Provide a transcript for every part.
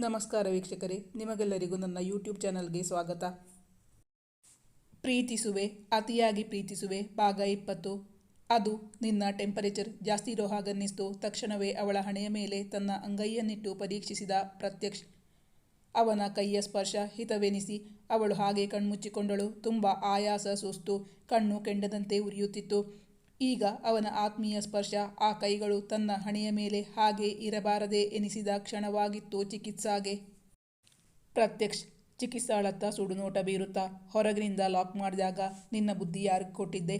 ನಮಸ್ಕಾರ ವೀಕ್ಷಕರೇ, ನಿಮಗೆಲ್ಲರಿಗೂ ನನ್ನ ಯೂಟ್ಯೂಬ್ ಚಾನಲ್ಗೆ ಸ್ವಾಗತ. ಪ್ರೀತಿಸುವೆ, ಅತಿಯಾಗಿ ಪ್ರೀತಿಸುವೆ, ಭಾಗ ಇಪ್ಪತ್ತು. ಅದು ನಿನ್ನ ಟೆಂಪರೇಚರ್ ಜಾಸ್ತಿ ಇರೋ ಹಾಗನ್ನಿಸ್ತು. ತಕ್ಷಣವೇ ಅವಳ ಹಣೆಯ ಮೇಲೆ ತನ್ನ ಅಂಗೈಯನ್ನಿಟ್ಟು ಪರೀಕ್ಷಿಸಿದ ಪ್ರತ್ಯಕ್ಷ. ಅವನ ಕೈಯ ಸ್ಪರ್ಶ ಹಿತವೆನಿಸಿ ಅವಳು ಹಾಗೆ ಕಣ್ಮುಚ್ಚಿಕೊಂಡಳು. ತುಂಬ ಆಯಾಸ ಸುಸ್ತು. ಕಣ್ಣು ಕೆಂಡದಂತೆ ಉರಿಯುತ್ತಿತ್ತು. ಈಗ ಅವನ ಆತ್ಮೀಯ ಸ್ಪರ್ಶ ಆ ಕೈಗಳು ತನ್ನ ಹಣೆಯ ಮೇಲೆ ಹಾಗೆ ಇರಬಾರದೆ ಎನಿಸಿದ ಕ್ಷಣವಾಗಿತ್ತು ಚಿಕಿತ್ಸಾಗೆ. ಪ್ರತ್ಯಕ್ಷ ಚಿಕಿತ್ಸಾಳತ್ತ ಸುಡುನೋಟ ಬೀರುತ್ತಾ ಹೊರಗಿನಿಂದ ಲಾಕ್ ಮಾಡಿದಾಗ, ನಿನ್ನ ಬುದ್ಧಿ ಯಾರಿಗೆ ಕೊಟ್ಟಿದ್ದೆ?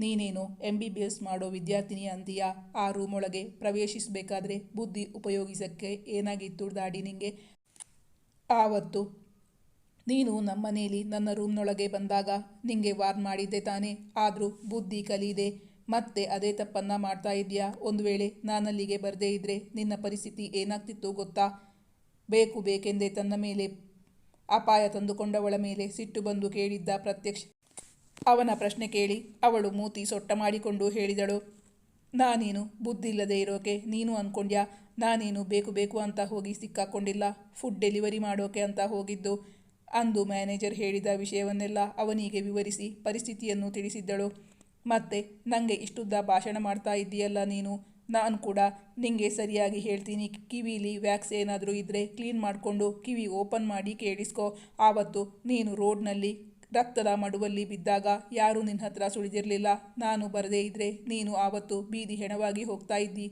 ನೀನೇನು ಎಂ ಬಿ ಬಿ ಎಸ್ ಮಾಡೋ ವಿದ್ಯಾರ್ಥಿನಿ ಅಂತೀಯ? ಆ ರೂಮೊಳಗೆ ಪ್ರವೇಶಿಸಬೇಕಾದ್ರೆ ಬುದ್ಧಿ ಉಪಯೋಗಿಸಕ್ಕೆ ಏನಾಗಿತ್ತು ದಾಡಿ ನಿಂಗೆ? ಆವತ್ತು ನೀನು ನಮ್ಮನೇಲಿ ನನ್ನ ರೂಮ್ನೊಳಗೆ ಬಂದಾಗ ನಿಂಗೆ ವಾರ್ನ್ ಮಾಡಿದ್ದೆ ತಾನೇ, ಆದರೂ ಬುದ್ಧಿ ಕಲಿದೆ. ಮತ್ತೆ ಅದೇ ತಪ್ಪನ್ನ ಮಾಡ್ತಾ ಇದೆಯಾ ಒಂದು ವೇಳೆ ನಾನಲ್ಲಿಗೆ ಬರದೇ ಇದ್ರೆ ನಿನ್ನ ಪರಿಸ್ಥಿತಿ ಏನಾಗ್ತಿತ್ತು ಗೊತ್ತಾ? ಬೇಕು ಬೇಕೆಂದೇ ತನ್ನ ಮೇಲೆ ಅಪಾಯ ತಂದುಕೊಂಡವಳ ಮೇಲೆ ಸಿಟ್ಟು ಬಂದು ಕೇಳಿದ್ದ ಪ್ರತ್ಯಕ್ಷ. ಅವನ ಪ್ರಶ್ನೆ ಕೇಳಿ ಅವಳು ಮೂತಿ ಸೊಟ್ಟ ಮಾಡಿಕೊಂಡು ಹೇಳಿದಳು, ನಾನೇನು ಬುದ್ಧಿ ಇಲ್ಲದೆ ಇರೋಕೆ ನೀನು ಅಂದ್ಕೊಂಡ್ಯಾ ನಾನೇನು ಬೇಕು ಬೇಕು ಅಂತ ಹೋಗಿ ಸಿಕ್ಕಾಕೊಂಡಿಲ್ಲ, ಫುಡ್ ಡೆಲಿವರಿ ಮಾಡೋಕೆ ಅಂತ ಹೋಗಿದ್ದು. ಅಂದು ಮ್ಯಾನೇಜರ್ ಹೇಳಿದ ವಿಷಯವನ್ನೆಲ್ಲ ಅವನಿಗೆ ವಿವರಿಸಿ ಪರಿಸ್ಥಿತಿಯನ್ನು ತಿಳಿಸಿದ್ದಳು. ಮತ್ತೆ ನನಗೆ ಇಷ್ಟುದ್ದ ಭಾಷಣ ಮಾಡ್ತಾ ಇದ್ದೀಯಲ್ಲ ನೀನು? ನಾನು ಕೂಡ ನಿಂಗೆ ಸರಿಯಾಗಿ ಹೇಳ್ತೀನಿ. ಕಿವಿಲಿ ವ್ಯಾಕ್ಸ್ ಏನಾದರೂ ಇದ್ದರೆ ಕ್ಲೀನ್ ಮಾಡಿಕೊಂಡು ಕಿವಿ ಓಪನ್ ಮಾಡಿ ಕೇಳಿಸ್ಕೋ. ಆವತ್ತು ನೀನು ರೋಡ್ನಲ್ಲಿ ರಕ್ತದ ಮಡುವಲ್ಲಿ ಬಿದ್ದಾಗ ಯಾರೂ ನಿನ್ನ ಹತ್ರ ಸುಳಿದಿರಲಿಲ್ಲ. ನಾನು ಬರದೇ ಇದ್ದರೆ ನೀನು ಆವತ್ತು ಬೀದಿ ಹೆಣವಾಗಿ ಹೋಗ್ತಾ ಇದ್ದಿ.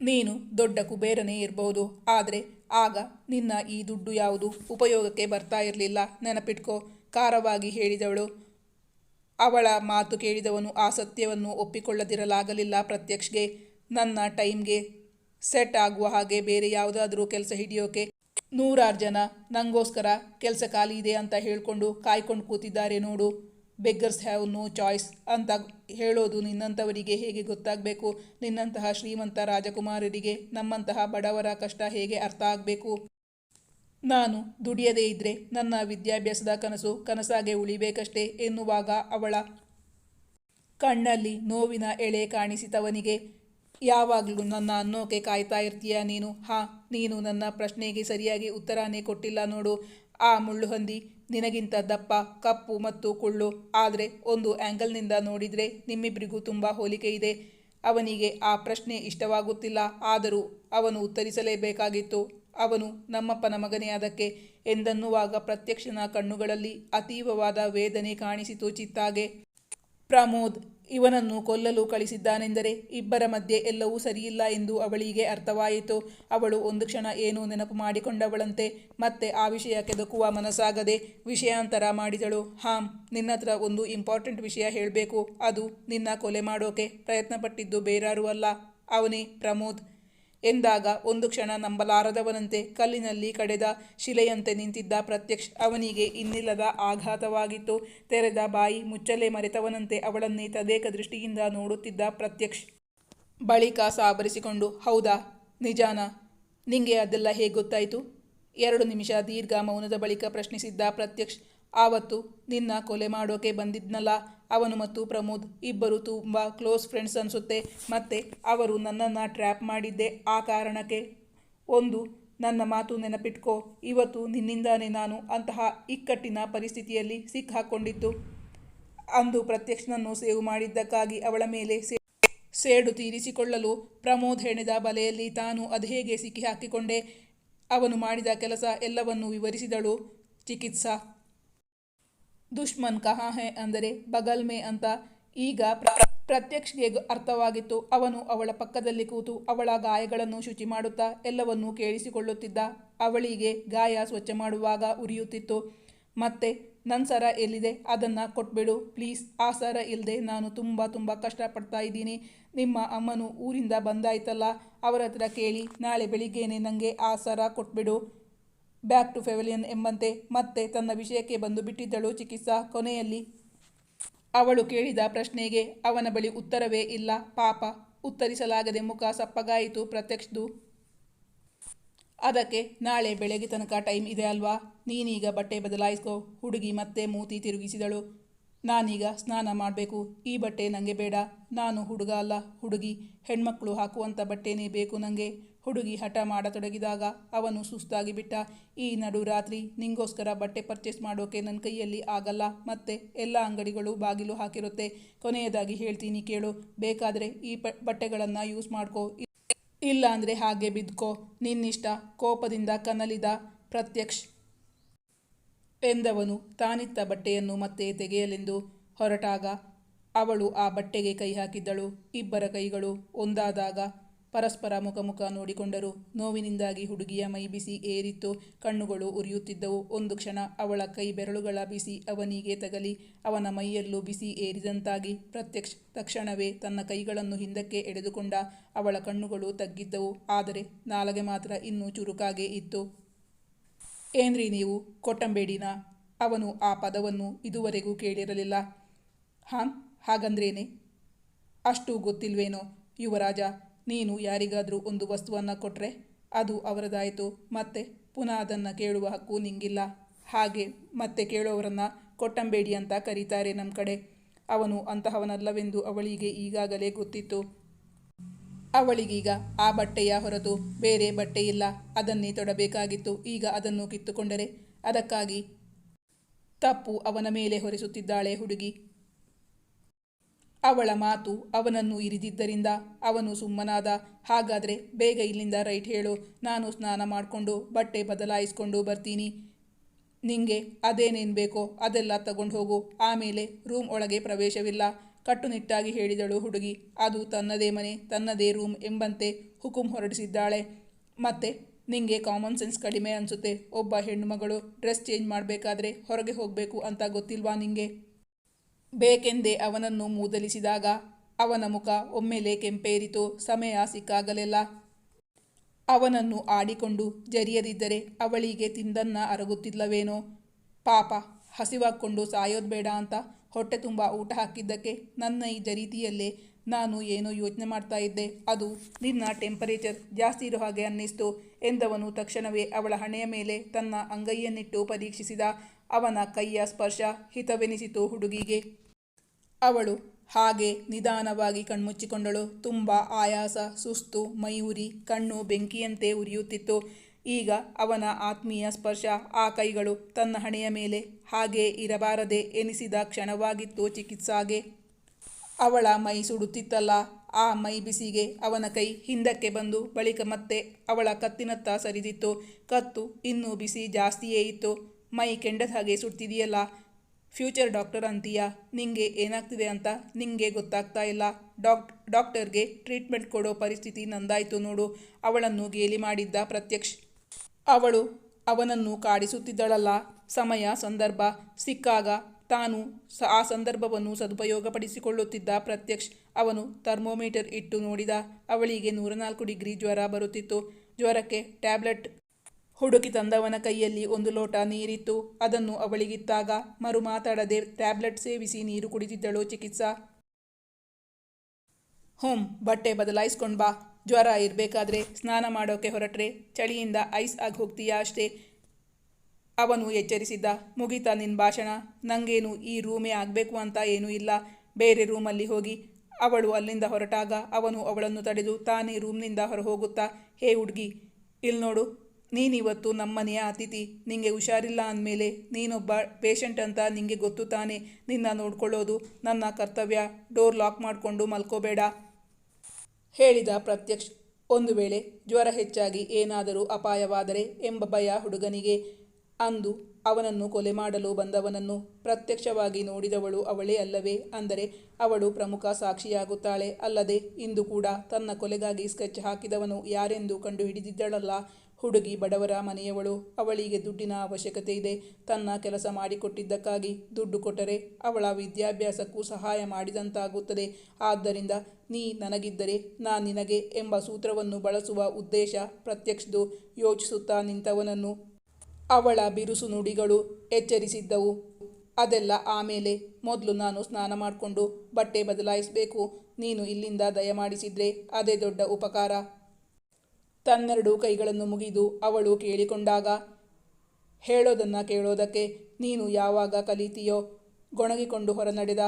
ನೀನು ದೊಡ್ಡ ಕುಬೇರನೇ ಇರಬಹುದು ಆದರೆ ಆಗ ನಿನ್ನ ಈ ದುಡ್ಡು ಯಾವುದು? ಉಪಯೋಗಕ್ಕೆ ಬರ್ತಾ ಇರಲಿಲ್ಲ. ನೆನಪಿಟ್ಕೋ. ಖಾರವಾಗಿ ಹೇಳಿದವಳು. ಅವಳ ಮಾತು ಕೇಳಿದವನು ಆ ಸತ್ಯವನ್ನು ಒಪ್ಪಿಕೊಳ್ಳದಿರಲಾಗಲಿಲ್ಲ ಪ್ರತ್ಯಕ್ಷಗೆ. ನನ್ನ ಟೈಮ್ಗೆ ಸೆಟ್ ಆಗುವ ಹಾಗೆ ಬೇರೆ ಯಾವುದಾದ್ರೂ ಕೆಲಸ ಹಿಡಿಯೋಕೆ ನೂರಾರು ಜನ. ನಂಗೋಸ್ಕರ ಕೆಲಸ ಖಾಲಿ ಇದೆ ಅಂತ ಹೇಳ್ಕೊಂಡು ಕಾಯ್ಕೊಂಡು ಕೂತಿದ್ದಾರೆ ನೋಡು. ಬೆಗ್ಗರ್ಸ್ ಹ್ಯಾವ್ ನೋ ಚಾಯ್ಸ್ ಅಂತ ಹೇಳೋದು ನಿನ್ನಂಥವರಿಗೆ ಹೇಗೆ ಗೊತ್ತಾಗಬೇಕು? ನಿನ್ನಂತಹ ಶ್ರೀಮಂತ ರಾಜಕುಮಾರರಿಗೆ ನಮ್ಮಂತಹ ಬಡವರ ಕಷ್ಟ ಹೇಗೆ ಅರ್ಥ ಆಗಬೇಕು? ನಾನು ದುಡಿಯದೇ ಇದ್ದರೆ ನನ್ನ ವಿದ್ಯಾಭ್ಯಾಸದ ಕನಸು ಕನಸಾಗೆ ಉಳಿಬೇಕಷ್ಟೇ ಎನ್ನುವಾಗ ಅವಳ ಕಣ್ಣಲ್ಲಿ ನೋವಿನ ಎಳೆ ಕಾಣಿಸಿತವನಿಗೆ, ಯಾವಾಗಲೂ ನನ್ನ ಅನ್ನೋಕೆ ಕಾಯ್ತಾ ಇರ್ತೀಯ ನೀನು? ಹಾ, ನೀನು ನನ್ನ ಪ್ರಶ್ನೆಗೆ ಸರಿಯಾಗಿ ಉತ್ತರನೇ ಕೊಟ್ಟಿಲ್ಲ ನೋಡು. ಆ ಮುಳ್ಳುಹಂದಿ ನಿನಗಿಂತ ದಪ್ಪ, ಕಪ್ಪು ಮತ್ತು ಕುಳ್ಳು. ಆದರೆ ಒಂದು ಆ್ಯಂಗಲ್ನಿಂದ ನೋಡಿದರೆ ನಿಮ್ಮಿಬ್ಬರಿಗೂ ತುಂಬ ಹೋಲಿಕೆ ಇದೆ. ಅವನಿಗೆ ಆ ಪ್ರಶ್ನೆ ಇಷ್ಟವಾಗುತ್ತಿಲ್ಲ. ಆದರೂ ಅವನು ಉತ್ತರಿಸಲೇಬೇಕಾಗಿತ್ತು. ಅವನು ನಮ್ಮಪ್ಪನ ಮಗನೇ ಅದಕ್ಕೆ ಎಂದನ್ನುವಾಗ ಪ್ರತ್ಯಕ್ಷನ ಕಣ್ಣುಗಳಲ್ಲಿ ಅತೀವವಾದ ವೇದನೆ ಕಾಣಿಸಿತು ಚಿತ್ತಾಗೆ. ಪ್ರಮೋದ್, ಇವನನ್ನು ಕೊಲ್ಲಲು ಕಳಿಸಿದ್ದಾನೆಂದರೆ ಇಬ್ಬರ ಮಧ್ಯೆ ಎಲ್ಲವೂ ಸರಿಯಿಲ್ಲ ಎಂದು ಅವಳಿಗೆ ಅರ್ಥವಾಯಿತು. ಅವಳು ಒಂದು ಕ್ಷಣ ಏನೂ ನೆನಪು ಮಾಡಿಕೊಂಡವಳಂತೆ, ಮತ್ತೆ ಆ ವಿಷಯ ಕೆದಕುವ ಮನಸ್ಸಾಗದೆ ವಿಷಯಾಂತರ ಮಾಡಿದಳು. ಹಾಂ, ನಿನ್ನತ್ರ ಒಂದು ಇಂಪಾರ್ಟೆಂಟ್ ವಿಷಯ ಹೇಳಬೇಕು. ಅದು ನಿನ್ನ ಕೊಲೆ ಮಾಡೋಕೆ ಪ್ರಯತ್ನಪಟ್ಟಿದ್ದು ಬೇರಾರೂ ಅಲ್ಲ. ಅವನೇ ಪ್ರಮೋದ್. ಎಂದಾಗ ಒಂದು ಕ್ಷಣ ನಂಬಲಾರದವನಂತೆ ಕಲ್ಲಿನಲ್ಲಿ ಕಡೆದ ಶಿಲೆಯಂತೆ ನಿಂತಿದ್ದ ಪ್ರತ್ಯಕ್ಷ ಅವನಿಗೆ ಇನ್ನಿಲ್ಲದ ಆಘಾತವಾಗಿತ್ತು. ತೆರೆದ ಬಾಯಿ ಮುಚ್ಚಲೆ ಮರೆತವನಂತೆ ಅವಳನ್ನೇ ತದೇಕ ದೃಷ್ಟಿಯಿಂದ ನೋಡುತ್ತಿದ್ದ ಪ್ರತ್ಯಕ್ಷ್ ಬಳಿಕ ಸಾಬರಿಸಿಕೊಂಡು, ಹೌದಾ, ನಿಜಾನ? ನಿಂಗೆ ಅದೆಲ್ಲ ಹೇಗೆ ಗೊತ್ತಾಯಿತು? ಎರಡು ನಿಮಿಷ ದೀರ್ಘ ಮೌನದ ಬಳಿಕ ಪ್ರಶ್ನಿಸಿದ್ದ ಪ್ರತ್ಯಕ್ಷ್ ಆವತ್ತು ನಿನ್ನ ಕೊಲೆ ಮಾಡೋಕೆ ಬಂದಿದ್ನಲ್ಲ? ಅವನು ಮತ್ತು ಪ್ರಮೋದ್ ಇಬ್ಬರು ತುಂಬ ಕ್ಲೋಸ್ ಫ್ರೆಂಡ್ಸ್ ಅನಿಸುತ್ತೆ. ಮತ್ತು ಅವರು ನನ್ನನ್ನು ಟ್ರ್ಯಾಪ್ ಮಾಡಿದ್ದೆ. ಆ ಕಾರಣಕ್ಕೆ ಒಂದು, ನನ್ನ ಮಾತು ನೆನಪಿಟ್ಕೋ. ಇವತ್ತು ನಿನ್ನಿಂದಾನೇ ನಾನು ಅಂತಹ ಇಕ್ಕಟ್ಟಿನ ಪರಿಸ್ಥಿತಿಯಲ್ಲಿ ಸಿಕ್ಕಾಕೊಂಡಿದ್ದು. ಅಂದು ಪ್ರತ್ಯಕ್ಷನನ್ನು ಸೇವ್ ಮಾಡಿದ್ದಕ್ಕಾಗಿ ಅವಳ ಮೇಲೆ ಸೇಡು ತೀರಿಸಿಕೊಳ್ಳಲು ಪ್ರಮೋದ್ ಹೆಣೆದ ಬಲೆಯಲ್ಲಿ ತಾನು ಅದೇಗೆ ಸಿಕ್ಕಿ ಹಾಕಿಕೊಂಡೆ ಅವನು ಮಾಡಿದ ಕೆಲಸ ಎಲ್ಲವನ್ನೂ ವಿವರಿಸಿದಳು. ಚಿಕಿತ್ಸಾ ದುಶ್ಮನ್ ಕಹಾ ಹೇ ಅಂದರೆ ಬಗಲ್ ಮೇ ಅಂತ ಈಗ ಪ್ರ ಪ್ರತ್ಯಕ್ಷಗೆ ಅರ್ಥವಾಗಿತ್ತು. ಅವನು ಅವಳ ಪಕ್ಕದಲ್ಲಿ ಕೂತು ಅವಳ ಗಾಯಗಳನ್ನು ಶುಚಿ ಮಾಡುತ್ತಾ ಎಲ್ಲವನ್ನೂ ಕೇಳಿಸಿಕೊಳ್ಳುತ್ತಿದ್ದ. ಅವಳಿಗೆ ಗಾಯ ಸ್ವಚ್ಛ ಮಾಡುವಾಗ ಉರಿಯುತ್ತಿತ್ತು. ಮತ್ತೆ ನನ್ನ ಸರ ಎಲ್ಲಿದೆ? ಅದನ್ನು ಕೊಟ್ಬಿಡು. ಪ್ಲೀಸ್, ಆ ಸರ ಇಲ್ಲದೆ ನಾನು ತುಂಬ ತುಂಬ ಕಷ್ಟಪಡ್ತಾ ಇದ್ದೀನಿ. ನಿಮ್ಮ ಅಮ್ಮನು ಊರಿಂದ ಬಂದಾಯ್ತಲ್ಲ? ಅವರ ಹತ್ರ ಕೇಳಿ, ನಾಳೆ ಬೆಳಿಗ್ಗೆನೆ ನನಗೆ ಆ ಸರ ಕೊಟ್ಬಿಡು. ಬ್ಯಾಕ್ ಟು ಫೆವಿಲಿಯನ್ ಎಂಬಂತೆ ಮತ್ತೆ ತನ್ನ ವಿಷಯಕ್ಕೆ ಬಂದು ಬಿಟ್ಟಿದ್ದಳು ಚಿಕಿತ್ಸಾ ಕೊನೆಯಲ್ಲಿ. ಅವಳು ಕೇಳಿದ ಪ್ರಶ್ನೆಗೆ ಅವನ ಬಳಿ ಉತ್ತರವೇ ಇಲ್ಲ. ಪಾಪ, ಉತ್ತರಿಸಲಾಗದೆ ಮುಖ ಸಪ್ಪಗಾಯಿತು ಪ್ರತ್ಯಕ್ಷದು. ಅದಕ್ಕೆ, ನಾಳೆ ಬೆಳಗ್ಗೆ ತನಕ ಟೈಮ್ ಇದೆ ಅಲ್ವಾ? ನೀನೀಗ ಬಟ್ಟೆ ಬದಲಾಯಿಸ್ಕೋ. ಹುಡುಗಿ ಮತ್ತೆ ಮೂತಿ ತಿರುಗಿಸಿದಳು. ನಾನೀಗ ಸ್ನಾನ ಮಾಡಬೇಕು. ಈ ಬಟ್ಟೆ ನನಗೆ ಬೇಡ. ನಾನು ಹುಡುಗ ಅಲ್ಲ. ಹುಡುಗಿ, ಹೆಣ್ಮಕ್ಳು ಹಾಕುವಂಥ ಬಟ್ಟೆನೇ ಬೇಕು ನನಗೆ ಹುಡುಗಿ ಹಠ ಮಾಡತೊಡಗಿದಾಗ ಅವನು ಸುಸ್ತಾಗಿ ಬಿಟ್ಟ. ಈ ನಡು ರಾತ್ರಿ ನಿಂಗೋಸ್ಕರ ಬಟ್ಟೆ ಪರ್ಚೇಸ್ ಮಾಡೋಕೆ ನನ್ನ ಕೈಯಲ್ಲಿ ಆಗಲ್ಲ, ಮತ್ತೆ ಎಲ್ಲ ಅಂಗಡಿಗಳು ಬಾಗಿಲು ಹಾಕಿರುತ್ತೆ. ಕೊನೆಯದಾಗಿ ಹೇಳ್ತೀನಿ ಕೇಳು, ಬೇಕಾದರೆ ಈ ಪ, ಬಟ್ಟೆಗಳನ್ನು ಯೂಸ್ ಮಾಡ್ಕೋ. ಇಲ್ಲ ಅಂದರೆ ಹಾಗೆ ಬಿದ್ಕೋ. ನಿನ್ನಿಷ್ಟ ಕೋಪದಿಂದ ಕನಲಿದ ಪ್ರತ್ಯಕ್ಷ ಎಂದವನು ತಾನಿತ್ತ ಬಟ್ಟೆಯನ್ನು ಮತ್ತೆ ತೆಗೆಯಲೆಂದು ಹೊರಟಾಗ ಅವಳು ಆ ಬಟ್ಟೆಗೆ ಕೈ ಹಾಕಿದ್ದಳು. ಇಬ್ಬರ ಕೈಗಳು ಒಂದಾದಾಗ ಪರಸ್ಪರ ಮುಖಮುಖ ನೋಡಿಕೊಂಡರು. ನೋವಿನಿಂದಾಗಿ ಹುಡುಗಿಯ ಮೈ ಬಿಸಿ ಏರಿತ್ತು. ಕಣ್ಣುಗಳು ಉರಿಯುತ್ತಿದ್ದವು. ಒಂದು ಕ್ಷಣ ಅವಳ ಕೈ ಬೆರಳುಗಳ ಬಿಸಿ ಅವನಿಗೆ ತಗಲಿ, ಅವನ ಮೈಯಲ್ಲೂ ಬಿಸಿ ಏರಿದಂತಾಗಿ ಪ್ರತ್ಯಕ್ಷ ತಕ್ಷಣವೇ ತನ್ನ ಕೈಗಳನ್ನು ಹಿಂದಕ್ಕೆ ಎಳೆದುಕೊಂಡ ಅವಳ ಕಣ್ಣುಗಳು ತಗ್ಗಿದ್ದವು. ಆದರೆ ನಾಲಗೆ ಮಾತ್ರ ಇನ್ನೂ ಚುರುಕಾಗೆ ಇತ್ತು. ಏನ್ರಿ ನೀವು? ಕೊಟ್ಟಂಬೇಡಿನ? ಅವನು ಆ ಪದವನ್ನು ಇದುವರೆಗೂ ಕೇಳಿರಲಿಲ್ಲ. ಹಾಂ, ಹಾಗಂದ್ರೇನೆ? ಅಷ್ಟು ಗೊತ್ತಿಲ್ವೇನೋ, ಯುವರಾಜ? ನೀನು ಯಾರಿಗಾದರೂ ಒಂದು ವಸ್ತುವನ್ನು ಕೊಟ್ಟರೆ ಅದು ಅವರದಾಯಿತು, ಮತ್ತೆ ಪುನಃ ಅದನ್ನು ಕೇಳುವ ಹಕ್ಕು ನಿಂಗಿಲ್ಲ. ಹಾಗೆ ಮತ್ತೆ ಕೇಳೋವರನ್ನು ಕೊಟ್ಟಂಬೇಡಿ ಅಂತ ಕರೀತಾರೆ ನಮ್ಮ ಕಡೆ. ಅವನು ಅಂತಹವನಲ್ಲವೆಂದು ಅವಳಿಗೆ ಈಗಾಗಲೇ ಗೊತ್ತಿತ್ತು. ಅವಳಿಗೀಗ ಆ ಬಟ್ಟೆಯ ಹೊರತು ಬೇರೆ ಬಟ್ಟೆ ಇಲ್ಲ. ಅದನ್ನೇ ತೊಡಬೇಕಾಗಿತ್ತು. ಈಗ ಅದನ್ನು ಕಿತ್ತುಕೊಂಡರೆ ಅದಕ್ಕಾಗಿ ತಪ್ಪು ಅವನ ಮೇಲೆ ಹೊರಿಸುತ್ತಿದ್ದಾಳೆ ಹುಡುಗಿ. ಅವಳ ಮಾತು ಅವನನ್ನು ಇರಿದಿದ್ದರಿಂದ ಅವನು ಸುಮ್ಮನಾದ. ಹಾಗಾದರೆ ಬೇಗ ಇಲ್ಲಿಂದ ರೈಟ್ ಹೇಳು. ನಾನು ಸ್ನಾನ ಮಾಡಿಕೊಂಡು ಬಟ್ಟೆ ಬದಲಾಯಿಸ್ಕೊಂಡು ಬರ್ತೀನಿ. ನಿಂಗೆ ಅದೇನೇನು ಬೇಕೋ ಅದೆಲ್ಲ ತಗೊಂಡು ಹೋಗು. ಆಮೇಲೆ ರೂಮ್ ಒಳಗೆ ಪ್ರವೇಶವಿಲ್ಲ. ಕಟ್ಟುನಿಟ್ಟಾಗಿ ಹೇಳಿದಳು ಹುಡುಗಿ. ಅದು ತನ್ನದೇ ಮನೆ, ತನ್ನದೇ ರೂಮ್ ಎಂಬಂತೆ ಹುಕುಂ ಹೊರಡಿಸಿದ್ದಾಳೆ. ಮತ್ತೆ ನಿಂಗೆ ಕಾಮನ್ ಸೆನ್ಸ್ ಕಡಿಮೆ ಅನಿಸುತ್ತೆ. ಒಬ್ಬ ಹೆಣ್ಣುಮಗಳು ಡ್ರೆಸ್ ಚೇಂಜ್ ಮಾಡಬೇಕಾದ್ರೆ ಹೊರಗೆ ಹೋಗಬೇಕು ಅಂತ ಗೊತ್ತಿಲ್ವಾ ನಿಂಗೆ? ಬೇಕೆಂದೇ ಅವನನ್ನು ಮೂದಲಿಸಿದಾಗ ಅವನ ಮುಖ ಒಮ್ಮೆಲೆ ಕೆಂಪೇರಿತು, ಸಮಯ ಸಿಕ್ಕಾಗಲೆಲ್ಲ. ಅವನನ್ನು ಆಡಿಕೊಂಡು ಜರಿಯದಿದ್ದರೆ ಅವಳಿಗೆ ತಿಂದನ್ನ ಅರಗುತ್ತಿಲ್ಲವೇನೋ. ಪಾಪ, ಹಸಿವಾಕ್ಕೊಂಡು ಸಾಯೋದು ಬೇಡ ಅಂತ ಹೊಟ್ಟೆ ತುಂಬ ಊಟ ಹಾಕಿದ್ದಕ್ಕೆ ನನ್ನ ಈ ಜರೀತಿಯಲ್ಲೇ ನಾನು ಏನೋ ಯೋಚನೆ ಮಾಡ್ತಾ ಇದ್ದೆ. ಅದು ನಿನ್ನ ಟೆಂಪರೇಚರ್ ಜಾಸ್ತಿ ಇರೋ ಹಾಗೆ ಅನ್ನಿಸ್ತು ಎಂದವನು ತಕ್ಷಣವೇ ಅವಳ ಹಣೆಯ ಮೇಲೆ ತನ್ನ ಅಂಗೈಯನ್ನಿಟ್ಟು ಪರೀಕ್ಷಿಸಿದ ಅವನ ಕೈಯ ಸ್ಪರ್ಶ ಹಿತವೆನಿಸಿತು ಹುಡುಗಿಗೆ. ಅವಳು ಹಾಗೆ ನಿಧಾನವಾಗಿ ಕಣ್ಮುಚ್ಚಿಕೊಂಡಳು. ತುಂಬ ಆಯಾಸ, ಸುಸ್ತು, ಮೈಯುರಿ, ಕಣ್ಣು ಬೆಂಕಿಯಂತೆ ಉರಿಯುತ್ತಿತ್ತು. ಈಗ ಅವನ ಆತ್ಮೀಯ ಸ್ಪರ್ಶ ಆ ಕೈಗಳು ತನ್ನ ಹಣೆಯ ಮೇಲೆ ಹಾಗೆ ಇರಬಾರದೆ ಎನಿಸಿದ ಕ್ಷಣವಾಗಿತ್ತು ಚಿಕಿತ್ಸಾಗೆ. ಅವಳ ಮೈ ಸುಡುತ್ತಿತ್ತಲ್ಲ, ಆ ಮೈ ಬಿಸಿಗೆ ಅವನ ಕೈ ಹಿಂದಕ್ಕೆ ಬಂದು ಬಳಿಕ ಮತ್ತೆ ಅವಳ ಕತ್ತಿನತ್ತ ಸರಿದಿತ್ತು. ಕತ್ತು ಇನ್ನೂ ಬಿಸಿ ಜಾಸ್ತಿಯೇ ಇತ್ತು. ಮೈ ಕೆಂಡದ ಹಾಗೆ ಸುಡ್ತಿದೆಯಲ್ಲ? ಫ್ಯೂಚರ್ ಡಾಕ್ಟರ್ ಅಂತೀಯ? ನಿಂಗೆ ಏನಾಗ್ತಿದೆ ಅಂತ ನಿಂಗೆ ಗೊತ್ತಾಗ್ತಾ ಇಲ್ಲ. ಡಾಕ್, ಡಾಕ್ಟರ್ಗೆ ಟ್ರೀಟ್ಮೆಂಟ್ ಕೊಡೋ ಪರಿಸ್ಥಿತಿ ನಂದಾಯಿತು ನೋಡು. ಅವಳನ್ನು ಗೇಲಿ ಮಾಡಿದ್ದ ಪ್ರತ್ಯಕ್ಷ, ಅವಳು ಅವನನ್ನು ಕಾಡಿಸುತ್ತಿದ್ದಳಲ್ಲ. ಸಮಯ, ಸಂದರ್ಭ ಸಿಕ್ಕಾಗ ತಾನು ಆ ಸಂದರ್ಭವನ್ನು ಸದುಪಯೋಗಪಡಿಸಿಕೊಳ್ಳುತ್ತಿದ್ದ ಪ್ರತ್ಯಕ್ಷ್, ಅವನು ಥರ್ಮೋಮೀಟರ್ ಇಟ್ಟು ನೋಡಿದ. ಅವಳಿಗೆ ನೂರ ನಾಲ್ಕು ಡಿಗ್ರಿ ಜ್ವರ ಬರುತ್ತಿತ್ತು. ಜ್ವರಕ್ಕೆ ಟ್ಯಾಬ್ಲೆಟ್ ಹುಡುಕಿ ತಂದವನ ಕೈಯಲ್ಲಿ ಒಂದು ಲೋಟ ನೀರಿತ್ತು. ಅದನ್ನು ಅವಳಿಗಿತ್ತಾಗ ಮರು ಮಾತಾಡದೆ ಟ್ಯಾಬ್ಲೆಟ್ ಸೇವಿಸಿ ನೀರು ಕುಡಿದಿದ್ದಳು ಚಿಕಿತ್ಸಾ. ಹೋಮ್ ಬಟ್ಟೆ ಬದಲಾಯಿಸ್ಕೊಂಡು ಬಾ. ಜ್ವರ ಇರಬೇಕಾದ್ರೆ ಸ್ನಾನ ಮಾಡೋಕೆ ಹೊರಟ್ರೆ ಚಳಿಯಿಂದ ಐಸ್ ಆಗಿ ಹೋಗ್ತೀಯಾ ಅಷ್ಟೇ. ಅವನು ಎಚ್ಚರಿಸಿದ್ದ. ಮುಗೀತಾ ನಿನ್ನ ಭಾಷಣ. ನನಗೇನು ಈ ರೂಮೇ ಆಗಬೇಕು ಅಂತ ಏನೂ ಇಲ್ಲ. ಬೇರೆ ರೂಮಲ್ಲಿ ಹೋಗಿ. ಅವಳು ಅಲ್ಲಿಂದ ಹೊರಟಾಗ ಅವನು ಅವಳನ್ನು ತಡೆದು ತಾನೇ ರೂಮ್ನಿಂದ ಹೊರ ಹೋಗುತ್ತಾ ಹೇ ಹುಡುಗಿ ಇಲ್ಲಿ ನೋಡು ನೀನಿವತ್ತು ನಮ್ಮನೆಯ ಅತಿಥಿ, ನಿಂಗೆ ಹುಷಾರಿಲ್ಲ ಅಂದಮೇಲೆ ನೀನೊಬ್ಬ ಪೇಷಂಟ್ ಅಂತ ನಿಂಗೆ ಗೊತ್ತು ತಾನೆ ನಿನ್ನ ನೋಡ್ಕೊಳ್ಳೋದು, ನನ್ನ ಕರ್ತವ್ಯ ಡೋರ್ ಲಾಕ್ ಮಾಡಿಕೊಂಡು ಮಲ್ಕೋಬೇಡ. ಹೇಳಿದ ಪ್ರತ್ಯಕ್ಷ, ಒಂದು ವೇಳೆ ಜ್ವರ ಹೆಚ್ಚಾಗಿ ಏನಾದರೂ ಅಪಾಯವಾದರೆ ಎಂಬ ಭಯ ಹುಡುಗನಿಗೆ. ಅಂದು ಅವನನ್ನು ಕೊಲೆ ಮಾಡಲು ಬಂದವನನ್ನು ಪ್ರತ್ಯಕ್ಷವಾಗಿ ನೋಡಿದವಳು ಅವಳೇ ಅಲ್ಲವೇ ಅಂದರೆ ಅವಳು ಪ್ರಮುಖ ಸಾಕ್ಷಿಯಾಗುತ್ತಾಳೆ ಅಲ್ಲದೆ ಇಂದು ಕೂಡ ತನ್ನ ಕೊಲೆಗಾಗಿ ಸ್ಕೆಚ್ ಹಾಕಿದವನು ಯಾರೆಂದು ಕಂಡುಹಿಡಿದಿದ್ದಳಲ್ಲ ಹುಡುಗಿ ಬಡವರ ಮನೆಯವಳು, ಅವಳಿಗೆ ದುಡ್ಡಿನ ಅವಶ್ಯಕತೆ ಇದೆ. ತನ್ನ ಕೆಲಸ ಮಾಡಿಕೊಟ್ಟಿದ್ದಕ್ಕಾಗಿ ದುಡ್ಡು ಕೊಟ್ಟರೆ ಅವಳ ವಿದ್ಯಾಭ್ಯಾಸಕ್ಕೂ ಸಹಾಯ ಮಾಡಿದಂತಾಗುತ್ತದೆ. ಆದ್ದರಿಂದ ನೀ ನನಗಿದ್ದರೆ ನಾ ನಿನಗೆ ಎಂಬ ಸೂತ್ರವನ್ನು ಬಳಸುವ ಉದ್ದೇಶ ಪ್ರತ್ಯಕ್ಷದು. ಯೋಚಿಸುತ್ತಾ ನಿಂತವನನ್ನು ಅವಳ ಬಿರುಸು ನುಡಿಗಳು ಎಚ್ಚರಿಸಿದ್ದವು. ಅದೆಲ್ಲ ಆಮೇಲೆ ಮೊದಲು ನಾನು ಸ್ನಾನ ಮಾಡಿಕೊಂಡು ಬಟ್ಟೆ ಬದಲಾಯಿಸಬೇಕು. ನೀನು ಇಲ್ಲಿಂದ ದಯಮಾಡಿಸಿದ್ರೆ ಅದೇ ದೊಡ್ಡ ಉಪಕಾರ. ತನ್ನೆರಡು ಕೈಗಳನ್ನು ಮುಗಿದು ಅವಳು ಕೇಳಿಕೊಂಡಾಗ, ಹೇಳೋದನ್ನು ಕೇಳೋದಕ್ಕೆ ನೀನು ಯಾವಾಗ ಕಲಿತೀಯೋ? ಗೊಣಗಿಕೊಂಡು ಹೊರನಡೆದ,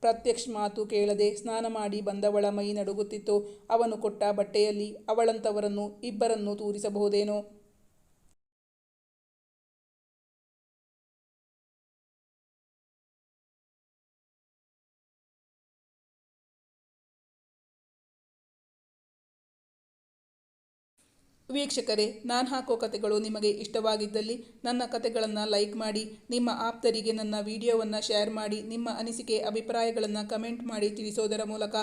ಪ್ರತ್ಯಕ್ಷ ಮಾತು ಕೇಳದೆ ಸ್ನಾನ ಮಾಡಿ ಬಂದವಳ ಮೈ ನಡುಗುತ್ತಿತ್ತು. ಅವನು ಕೊಟ್ಟ ಬಟ್ಟೆಯಲ್ಲಿ ಅವಳಂತವರನ್ನು, ಇಬ್ಬರನ್ನು ತೂರಿಸಬಹುದೇನೋ? ವೀಕ್ಷಕರೇ, ನಾನು ಹಾಕೋ ಕತೆಗಳು ನಿಮಗೆ ಇಷ್ಟವಾಗಿದ್ದಲ್ಲಿ ನನ್ನ ಕತೆಗಳನ್ನು ಲೈಕ್ ಮಾಡಿ, ನಿಮ್ಮ ಆಪ್ತರಿಗೆ ನನ್ನ ವಿಡಿಯೋವನ್ನು ಶೇರ್ ಮಾಡಿ, ನಿಮ್ಮ ಅನಿಸಿಕೆ, ಅಭಿಪ್ರಾಯಗಳನ್ನು ಕಮೆಂಟ್ ಮಾಡಿ ತಿಳಿಸೋದರ ಮೂಲಕ